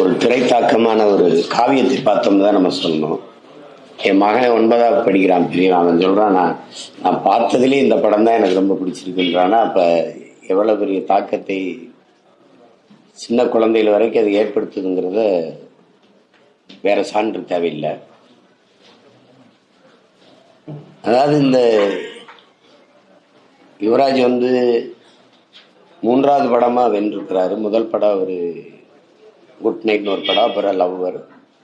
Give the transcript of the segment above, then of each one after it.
ஒரு திரைத்தாக்கமான ஒரு காவியத்தை பார்த்தோம்னு தான் நம்ம சொல்லணும். என் மகன் ஒன்பதாவது படிக்கிறான் பெரியவன். அவன் சொல்கிறான் நான் நான் பார்த்ததுலேயே இந்த படம் தான் எனக்கு ரொம்ப பிடிச்சிருக்குன்றானா. அப்போ எவ்வளவு பெரிய தாக்கத்தை சின்ன குழந்தைகள் வரைக்கும் அது ஏற்படுத்துதுங்கிறத வேற சான்று தேவையில்லை. அதாவது இந்த யுவராஜ் வந்து மூன்றாவது படமாக வென்றிருக்கிறாரு. முதல் படம் ஒரு குட் நைட்னு ஒரு படம் அப்புறம் லவ்வர்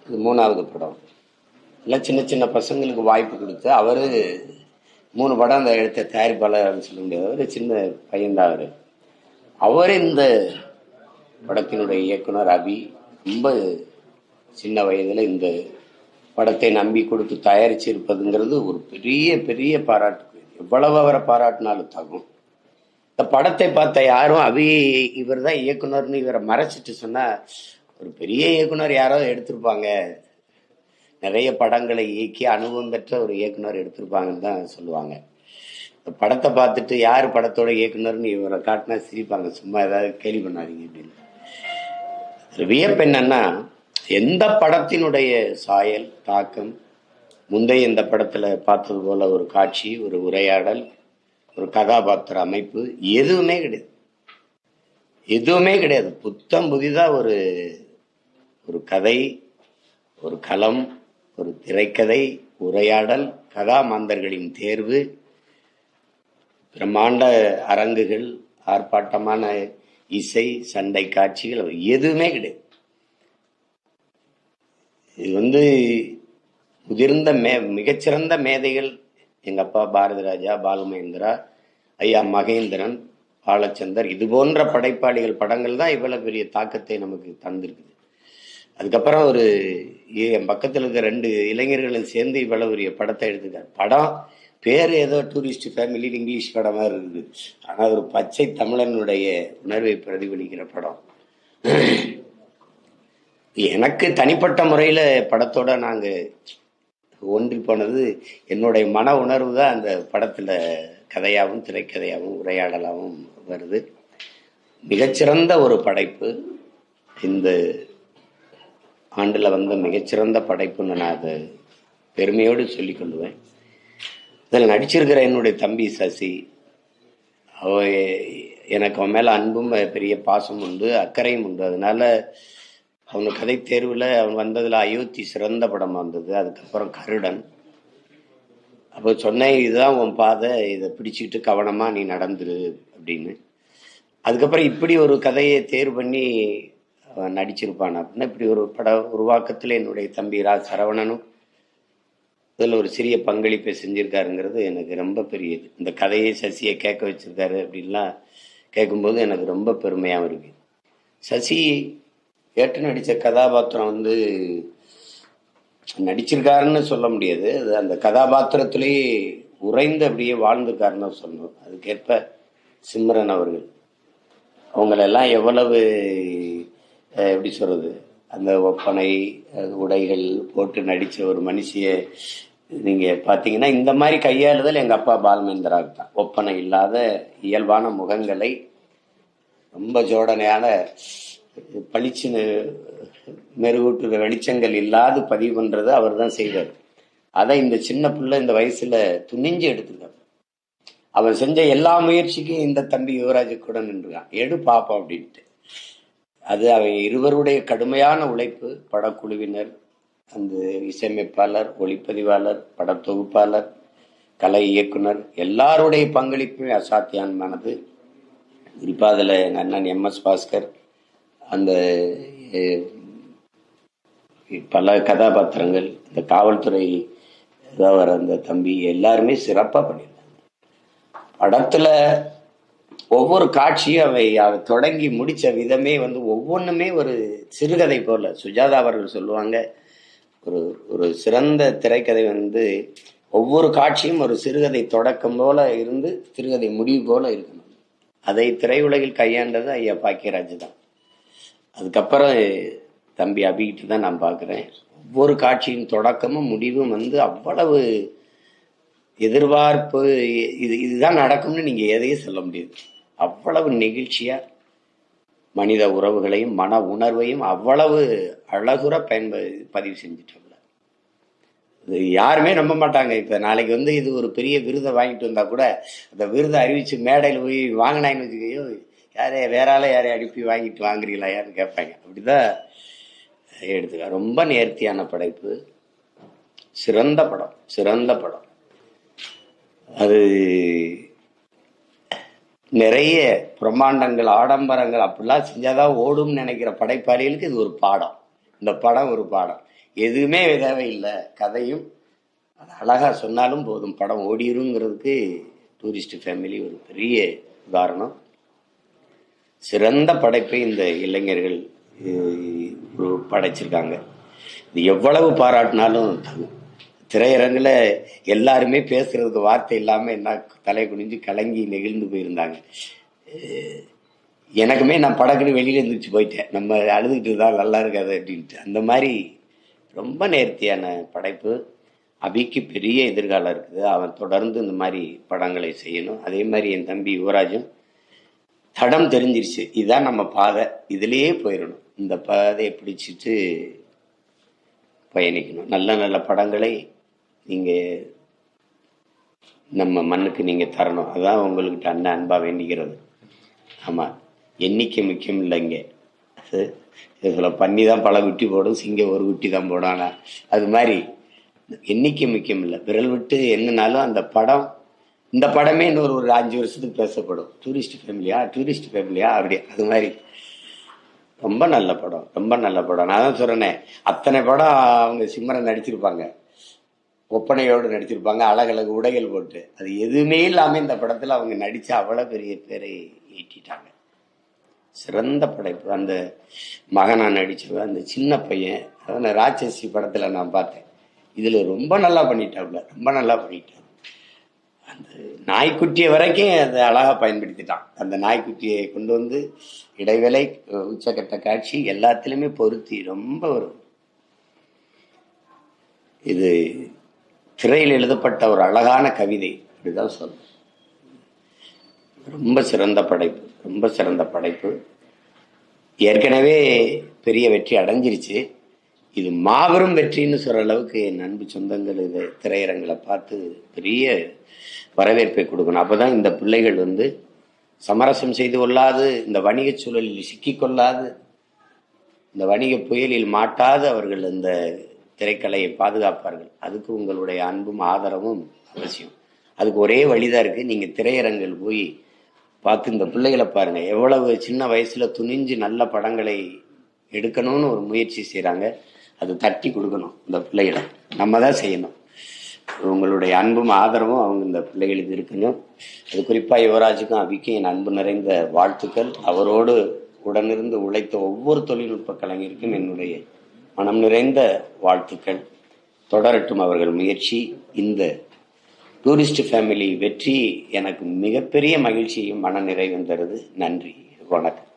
இது மூணாவது படம். எல்லாம் சின்ன சின்ன பசங்களுக்கு வாய்ப்பு கொடுத்து அவர் மூணு படம் அந்த எடுத்த தயாரிப்பாளர் சொல்ல முடியாது. அவரு சின்ன பையன்தான் அவர். அவர் இந்த படத்தினுடைய இயக்குனர் அபி ரொம்ப சின்ன வயதில் இந்த படத்தை நம்பி கொடுத்து தயாரிச்சு இருப்பதுங்கிறது ஒரு பெரிய பெரிய பாராட்டு எவ்வளவு அவரை பாராட்டினாலும் தகும். இந்த படத்தை பார்த்த யாரும் அபி இவர் தான் இயக்குனர்னு இவரை மறைச்சிட்டு சொன்னால் ஒரு பெரிய இயக்குனர் யாரோ எடுத்திருப்பாங்க. நிறைய படங்களை இயக்கி அனுபவம் பெற்ற ஒரு இயக்குனர் எடுத்திருப்பாங்கன்னு தான் சொல்லுவாங்க. இந்த படத்தை பார்த்துட்டு யார் படத்தோட இயக்குனர்னு இவரை காட்டினா சிரிப்பாங்க. சும்மா ஏதாவது கேள்வி பண்ணாதீங்க அப்படின்னு வியப்பு என்னன்னா எந்த படத்தினுடைய சாயல் தாக்கம் முந்தைய இந்த படத்தில் பார்த்தது போல ஒரு காட்சி ஒரு உரையாடல் ஒரு கதாபாத்திர அமைப்பு எதுவுமே கிடையாது. எதுவுமே கிடையாது. புத்தம் புதிதாக ஒரு ஒரு கதை ஒரு களம் ஒரு திரைக்கதை உரையாடல் கதாமாந்தர்களின் தேர்வு பிரம்மாண்ட அரங்குகள் ஆர்ப்பாட்டமான இசை சண்டை காட்சிகள் எதுவுமே கிடையாது. இது வந்து முதிர்ந்த மே மிகச்சிறந்த மேதைகள் எங்கள் அப்பா பாரதி ராஜா பாலுமகேந்திரா ஐயா மகேந்திரன் பாலச்சந்தர் இது போன்ற படைப்பாளிகள் படங்கள் தான் இவ்வளவு பெரிய தாக்கத்தை நமக்கு தந்திருக்குது. அதுக்கப்புறம் ஒரு என் பக்கத்தில் இருக்க ரெண்டு இளைஞர்களும் சேர்ந்து இவ்வளவு பெரிய படத்தை எடுத்துக்கார் படம் பேர் ஏதோ டூரிஸ்ட் ஃபேமிலி இங்கிலீஷ் படம் மாதிரி இருக்குது. ஆனால் ஒரு பச்சை தமிழனுடைய உணர்வை பிரதிபலிக்கிற படம். எனக்கு தனிப்பட்ட முறையில் படத்தோட நாங்கள் ஒன்றி போனது என்னுடைய மன உணர்வு தான் அந்த படத்தில் கதையாகவும் திரைக்கதையாகவும் உரையாடலாகவும் வருது. மிகச்சிறந்த ஒரு படைப்பு. இந்த ஆண்டில் வந்த மிகச்சிறந்த படைப்புன்னு நான் அதை பெருமையோடு சொல்லிக் கொள்வேன் இதில் நடிச்சிருக்கிற என்னுடைய தம்பி சசி அவ எனக்கு அவன் மேலே அன்பும் பெரிய பாசம் உண்டு அக்கறையும் உண்டு. அதனால அவனு கதை தேர்வில் அவன் வந்ததில் அயோத்தி சிறந்த படம் வந்தது அதுக்கப்புறம் கருடன். அப்போ சொன்னேன் இதுதான் உன் பாதை இதை பிடிச்சிக்கிட்டு கவனமாக நீ நடந்துரு அப்படின்னு. அதுக்கப்புறம் இப்படி ஒரு கதையை தேர்வு பண்ணி நடிச்சிருப்பான் அப்படின்னா இப்படி ஒரு பட உருவாக்கத்தில் என்னுடைய தம்பி ரா சரவணனும் இதில் ஒரு சிறிய பங்களிப்பை செஞ்சுருக்காருங்கிறது எனக்கு ரொம்ப பெரியது. இந்த கதையை சசியை கேட்க வச்சிருக்காரு அப்படின்லாம் கேட்கும்போது எனக்கு ரொம்ப பெருமையாகவும் இருக்குது. சசி ஏற்று நடித்த கதாபாத்திரம் வந்து நடிச்சிருக்காருன்னு சொல்ல முடியாது. அது அந்த கதாபாத்திரத்திலேயே உறைந்து அப்படியே வாழ்ந்திருக்காருன்னு சொல்லணும். அதுக்கேற்ப சிம்ரன் அவர்கள். அவங்களெல்லாம் எவ்வளவு எப்படி சொல்கிறது அந்த ஒப்பனை உடைகள் போட்டு நடித்த ஒரு மனுஷியை நீங்கள் பார்த்தீங்கன்னா இந்த மாதிரி கையாளுதல் எங்கள் அப்பா பால்மேந்திராவுக்கு தான். ஒப்பனை இல்லாத இயல்பான முகங்களை ரொம்ப ஜோடனையான பளிச்சுன்னு மெருகூட்டுற வெளிச்சங்கள் இல்லாது பதிவு பண்ணுறது அவர் தான் செய்வார் அதை இந்த சின்ன பிள்ளை இந்த வயசில் துணிஞ்சு எடுத்துருக்காரு. அவன் செஞ்ச எல்லா முயற்சிக்கும் இந்த தம்பி யுவராஜ் கூட நின்றுக்கான் எடு பாப்பா அப்படின்ட்டு. அது அவன் இருவருடைய கடுமையான உழைப்பு படக்குழுவினர் அந்த இசையமைப்பாளர் ஒளிப்பதிவாளர் படத்தொகுப்பாளர் கலை இயக்குனர் எல்லாருடைய பங்களிப்புமே அசாத்தியானமானது குறிப்பாக அதில் எங்கள் அண்ணன் எம்எஸ் பாஸ்கர் அந்த பல கதாபாத்திரங்கள் இந்த காவல்துறை வர அந்த தம்பி எல்லாருமே சிறப்பாக பண்ணியிருந்தாங்க. படத்தில் ஒவ்வொரு காட்சியும் அவை அவை தொடங்கி முடித்த விதமே வந்து ஒவ்வொன்றுமே ஒரு சிறுகதை போல. சுஜாதா அவர்கள் சொல்லுவாங்க ஒரு ஒரு சிறந்த திரைக்கதை வந்து ஒவ்வொரு காட்சியும் ஒரு சிறுகதை தொடக்கம் போல இருந்து சிறுகதை முடிவு போல இருக்கணும். அதை திரையுலகில் கையாண்டது ஐயா பாக்கியராஜ் தான். அதுக்கப்புறம் தம்பி அபிகிட்டு தான் நான் பார்க்குறேன் ஒவ்வொரு காட்சியின் தொடக்கமும் முடிவும் வந்து அவ்வளவு எதிர்பார்ப்பு இது இதுதான் நடக்கும்னு நீங்கள் எதையும் சொல்ல முடியாது. அவ்வளவு நெகிழ்ச்சியாக மனித உறவுகளையும் மன உணர்வையும் அவ்வளவு அழகுற பயன்ப பதிவு செஞ்சிட்டோம்ல. இது யாருமே நம்ப மாட்டாங்க. இப்போ நாளைக்கு வந்து இது ஒரு பெரிய விருதை வாங்கிட்டு வந்தால் கூட அந்த விருதை அறிவித்து மேடையில் போய் வாங்கினாங்கன்னு வச்சுக்கையோ யாரே வேற ஆளை யாரையும் அனுப்பி வாங்கிட்டு வாங்குறீங்களா யாருன்னு கேட்பாங்க அப்படிதான் எடுத்துக்க. ரொம்ப நேர்த்தியான படைப்பு. சிறந்த படம். சிறந்த படம். அது நிறைய பிரம்மாண்டங்கள் ஆடம்பரங்கள் அப்படிலாம் செஞ்சாதான் ஓடும்னு நினைக்கிற படைப்பாளிகளுக்கு இது ஒரு பாடம். இந்த படம் ஒரு பாடம். எதுவுமே தேவையில்லை. கதையும் அது அழகாக சொன்னாலும் போதும். படம் ஓடிருங்கிறதுக்கு டூரிஸ்ட் ஃபேமிலி ஒரு பெரிய உதாரணம். சிறந்த படைப்பை இந்த இளைஞர்கள் படைச்சிருக்காங்க. இது எவ்வளவு பாராட்டினாலும் தகும். திரையரங்கில் எல்லாருமே பேசுகிறதுக்கு வார்த்தை இல்லாமல் என்ன தலை குனிஞ்சு கலங்கி நெகிழ்ந்து போயிருந்தாங்க. எனக்குமே நான் படக்குன்னு வெளியில் எழுந்திரிச்சு போயிட்டேன். நம்ம அழுதுகிட்டு இருந்தால் நல்லா இருக்காது அப்படின்ட்டு. அந்த மாதிரி ரொம்ப நேர்த்தியான படைப்பு. அபிக்கு பெரிய எதிர்காலம் இருக்குது. அவன் தொடர்ந்து இந்த மாதிரி படங்களை செய்யணும். அதே மாதிரி என் தம்பி யுவராஜும் தடம் தெரிஞ்சிருச்சு. இதுதான் நம்ம பாதை. இதுலேயே போயிடணும். இந்த பாதையை பிடிச்சிட்டு பயணிக்கணும். நல்ல நல்ல படங்களை நீங்கள் நம்ம மண்ணுக்கு நீங்கள் தரணும். அதான் உங்கள்கிட்ட அண்ணன் அன்பாக வேண்டிக்கிறது. ஆமாம் எண்ணிக்கை முக்கியம் இல்லைங்க அது இதில் பண்ணி தான் பல குட்டி போடும் சிங்கம் ஒரு குட்டி தான் போடும். அது மாதிரி எண்ணிக்கை முக்கியம் இல்லை. விரல் விட்டு என்னனாலும் அந்த படம் இந்த படமே இன்னொரு ஒரு அஞ்சு வருஷத்துக்கு பேசப்படும். டூரிஸ்ட் ஃபேமிலியா? டூரிஸ்ட் ஃபேமிலியா? அப்படி அது மாதிரி. ரொம்ப நல்ல படம் ரொம்ப நல்ல படம். நான் தான் சொல்கிறேனே அத்தனை படம் அவங்க சிம்மரன் நடிச்சிருப்பாங்க. ஒப்பனையோடு நடிச்சிருப்பாங்க அழகழகு உடைகள் போட்டு. அது எதுவுமே இல்லாமல் இந்த படத்தில் அவங்க நடித்து அவ்வளோ பெரிய பேரை ஈட்டிட்டாங்க. சிறந்த படைப்பு. அந்த மகனா நடித்தவன் அந்த சின்ன பையன் அதான் ராட்சசி படத்தில் நான் பார்த்தேன். இதில் ரொம்ப நல்லா பண்ணிட்டாப்ல ரொம்ப நல்லா பண்ணிட்டான் அந்த நாய்க்குட்டியை வரைக்கும் அதை அழகாக பயன்படுத்திட்டான். அந்த நாய்க்குட்டியை கொண்டு வந்து இடைவேளை உச்சக்கட்ட காட்சி எல்லாத்துலேயுமே பொருத்தி ரொம்ப ஒரு இது திரையில் எழுதப்பட்ட ஒரு அழகான கவிதை. அப்படிதான் சொல்லணும் ரொம்ப சிறந்த படைப்பு ரொம்ப சிறந்த படைப்பு. ஏற்கனவே பெரிய வெற்றி அடைஞ்சிருச்சு. இது மாபெரும் வெற்றின்னு சொல்கிற அளவுக்கு என் அன்பு சொந்தங்கள் இது திரையரங்களை பார்த்து பெரிய வரவேற்பை கொடுக்கணும். அப்பதான் இந்த பிள்ளைகள் வந்து சமரசம் செய்து கொள்ளாது இந்த வணிகச் சூழலில் சிக்கிக்கொள்ளாது இந்த வணிக புயலில் மாட்டாது அவர்கள் இந்த திரைக்கலையை பாதுகாப்பார்கள். அதுக்கு உங்களுடைய அன்பும் ஆதரவும் அவசியம். அதுக்கு ஒரே வழிதான் இருக்குது நீங்கள் திரையரங்கில் போய் பார்த்து இந்த பிள்ளைகளை பாருங்கள் எவ்வளவு சின்ன வயசில் துணிஞ்சு நல்ல படங்களை எடுக்கணும்னு ஒரு முயற்சி செய்கிறாங்க அது தட்டி கொடுக்கணும் இந்த பிள்ளைகளை. நம்ம தான் செய்யணும். உங்களுடைய அன்பும் ஆதரவும் அவங்க இந்த பிள்ளைகளுக்கு இருக்கணும். அது குறிப்பாக யுவராஜுக்கும் அவிக்கும் என் அன்பு நிறைந்த வாழ்த்துக்கள். அவரோடு உடனிருந்து உழைத்த ஒவ்வொரு தொழில்நுட்ப கலைஞருக்கும் என்னுடைய மனம் நிறைந்த வாழ்த்துக்கள். தொடரட்டும் அவர்கள் முயற்சி. இந்த டூரிஸ்ட் ஃபேமிலி வெற்றி எனக்கு மிகப்பெரிய மகிழ்ச்சியும் மன நிறைவும் தருது. நன்றி. வணக்கம்.